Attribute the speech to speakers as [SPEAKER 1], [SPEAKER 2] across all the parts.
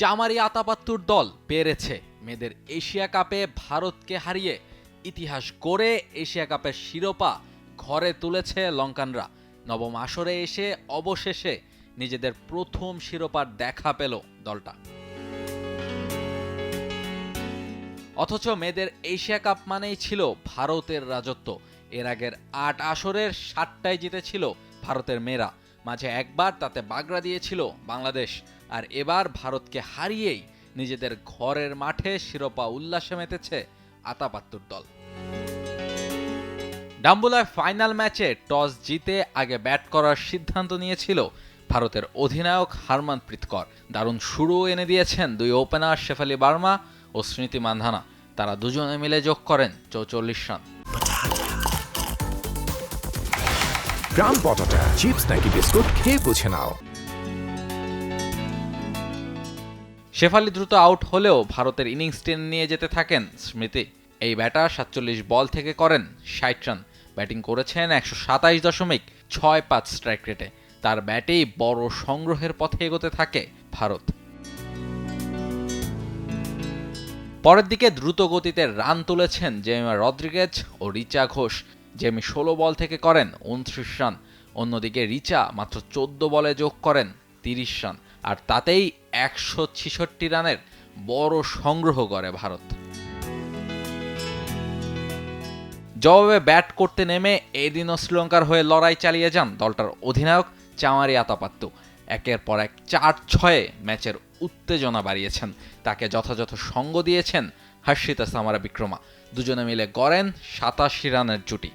[SPEAKER 1] চামারি আতাপাত্তুর দল পেরেছে। মেয়েদের এশিয়া কাপে ভারতকে হারিয়ে ইতিহাস গড়ে এশিয়া কাপের শিরোপা ঘরে তুলেছে লঙ্কানরা। নবম আসরে এসে অবশেষে নিজেদের প্রথম শিরোপার দেখা পেল দলটা। অথচ মেয়েদের এশিয়া কাপ মানেই ছিল ভারতের রাজত্ব। এর আগের আট আসরের সাতটায় জিতেছিল ভারতের মেয়েরা। মাঝে একবার তাতে বাগড়া দিয়েছিল বাংলাদেশ। আর এবার ভারতকে হারিয়েই নিজেদের ঘরের মাঠে শিরোপা উল্লাসে মেতেছে আতাপাত্তুর দল। ডাম্বুলায় ফাইনাল ম্যাচে টস জিতে আগে ব্যাট করার সিদ্ধান্ত নিয়েছিল ভারতের অধিনায়ক হারমানপ্রীত কর। দারুণ শুরু এনে দিয়েছেন দুই ওপেনার শেফালি বার্মা ও স্মৃতি মান্ধানা। তারা দুজনে মিলে যোগ করেন চৌচল্লিশ রান।
[SPEAKER 2] গ্রাম পটাটা চিপস নাকি বিস্কুট খেয়ে বুঝে নাও।
[SPEAKER 1] শেফালি দ্রুত আউট হলেও ভারতের ইনিংস টেনে নিয়ে যেতে থাকেন স্মৃতি। এই ব্যাটার সাতচল্লিশ বল থেকে করেন ষাট রান। ব্যাটিং করেছেন একশো সাতাইশ দশমিক ছয় পাঁচ স্ট্রাইক রেটে তার ব্যাটেই বড় সংগ্রহের পথে এগোতে থাকে ভারত। পরের দিকে দ্রুত গতিতে রান তুলেছেন জেমিমা রদ্রিগেজ ও রিচা ঘোষ। জেমি ষোলো বল থেকে করেন, উনত্রিশ রান। অন্যদিকে রিচা মাত্র চোদ্দ বলে যোগ করেন, তিরিশ রান। আর তাতেই একশো ছিষট্টি রানের বড় সংগ্রহ করে ভারত। জবাবে ব্যাট করতে নেমে এদিনও শ্রীলঙ্কার হয়ে লড়াই চালিয়ে যান দলটার অধিনায়ক চামারি আতাপাত্তু একের পর এক চার ছয়ে ম্যাচের উত্তেজনা বাড়িয়েছেন। তাকে যথাযথ সঙ্গ দিয়েছেন হর্ষিতা সামারা বিক্রমা। দুজনে মিলে গড়েন সাতাশি রানের জুটি।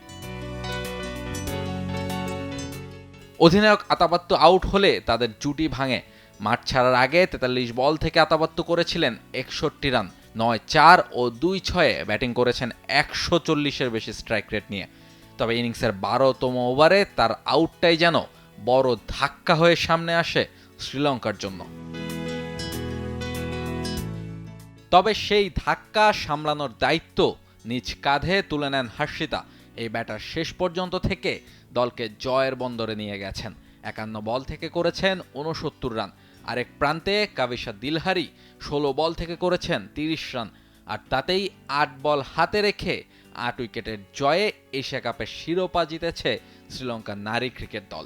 [SPEAKER 1] অধিনায়ক আতাপাত্তু আউট হলে তাদের জুটি ভাঙে। মাঠ ছাড়ার আগে তেতাল্লিশ বল থেকে আতাপাত্তু করেছিলেন একষট্টি রান। নয় চার ও দুই ছয়ে ব্যাটিং করেছেন একশো চল্লিশের বেশি স্ট্রাইক রেট নিয়ে। তবে ইনিংসের বারোতম ওভারে তার আউটটাই যেন বড় ধাক্কা হয়ে সামনে আসে শ্রীলঙ্কার জন্য। তবে সেই ধাক্কা সামলানোর দায়িত্ব নিজ কাঁধে তুলে নেন হর্ষিতা। এই ব্যাটার শেষ পর্যন্ত থেকে দলকে জয়ের বন্দরে নিয়ে গেছেন। একান্ন বল থেকে করেছেন উনসত্তর রান। আরেক প্রান্তে কাবিসা দিলহারি ষোলো বল থেকে করেছেন তিরিশ রান। আর তাতেই আট বল হাতে রেখে আট উইকেটের জয়ে এশিয়া কাপের শিরোপা জিতেছে শ্রীলঙ্কার নারী ক্রিকেট দল।